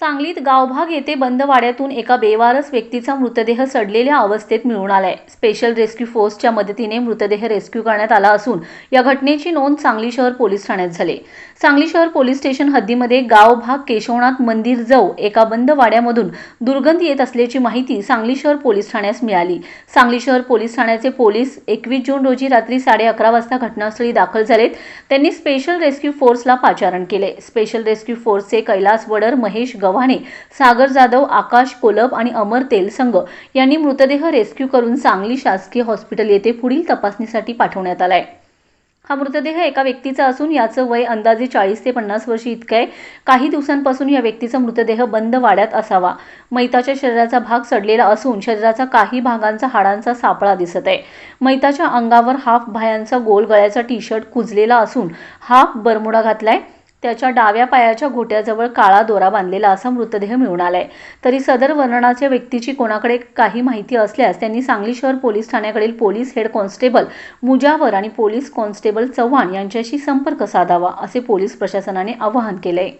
सांगलीत गावभाग येथे बंद वाड्यातून एका बेवारस व्यक्तीचा मृतदेह सडलेल्या अवस्थेत मिळून आलाय. स्पेशल रेस्क्यू फोर्सच्या मदतीने मृतदेह रेस्क्यू करण्यात आला असून या घटनेची नोंद सांगली शहर पोलीस ठाण्यात झाली. सांगली शहर पोलीस स्टेशन हद्दीमध्ये गावभाग केशवनाथ मंदिर जव एका बंद वाड्यामधून दुर्गंधी येत असल्याची माहिती सांगली शहर पोलीस ठाण्यास मिळाली. सांगली शहर पोलीस ठाण्याचे पोलीस एकवीस जून रोजी रात्री साडे अकरा वाजता घटनास्थळी दाखल झालेत. त्यांनी स्पेशल रेस्क्यू फोर्सला पाचारण केले. स्पेशल रेस्क्यू फोर्सचे कैलास वडर महेश गव्हाणे सागर जाधव आकाश कोलप आणि अमर तेलसंग यांनी मृतदेह रेस्क्यू करून सांगली शासकीय हॉस्पिटल येथे पुढील तपासणीसाठी पाठवण्यात आलाय. हा मृतदेह एका व्यक्तीचा असून याचं वय अंदाजे चाळीस ते पन्नास वर्षी इतकं आहे. काही दिवसांपासून या व्यक्तीचा मृतदेह बंद वाड्यात असावा. मैताच्या शरीराचा भाग सडलेला असून शरीराचा काही भागांचा हाडांचा सापळा दिसत आहे. मैताच्या अंगावर हाफ भायांचा गोल गळ्याचा टी शर्ट कुजलेला असून हाफ बरमुडा घातलाय. त्याच्या डाव्या पायाच्या घोट्याजवळ काळा दोरा बांधलेला असा मृतदेह मिळून आलाय. तरी सदर वर्णनाच्या व्यक्तीची कोणाकडे काही माहिती असल्यास त्यांनी सांगली शहर पोलीस ठाण्याकडील पोलीस हेड कॉन्स्टेबल मुजावर आणि पोलीस कॉन्स्टेबल चव्हाण यांच्याशी संपर्क साधावा असे पोलीस प्रशासनाने आवाहन केले